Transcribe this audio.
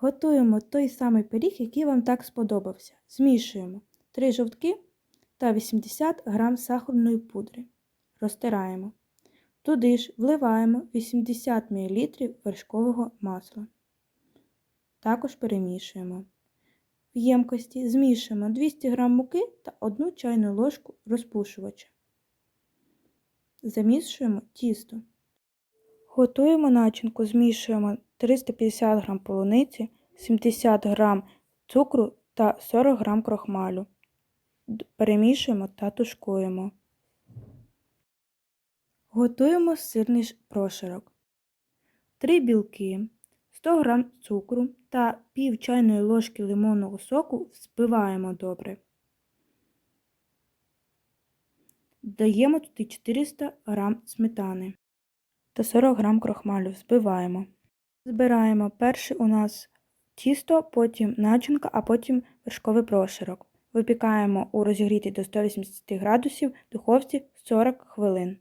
Готуємо той самий пиріг, який вам так сподобався. Змішуємо 3 жовтки та 80 г сахарної пудри. Розтираємо. Туди ж вливаємо 80 мл вершкового масла. Також перемішуємо. В ємкості змішуємо 200 г муки та 1 чайну ложку розпушувача. Замішуємо тісто. Готуємо начинку, змішуємо 350 г полуниці, 70 г цукру та 40 г крохмалю. Перемішуємо та тушкуємо. Готуємо сирний прошарок. 3 білки, 100 г цукру та пів чайної ложки лимонного соку взбиваємо добре. Даємо туди 400 г сметани та 40 г крохмалю Збиваємо. Збираємо перше у нас тісто, потім начинка, а потім вершковий прошарок. Випікаємо у розігрітій до 180 градусів духовці 40 хвилин.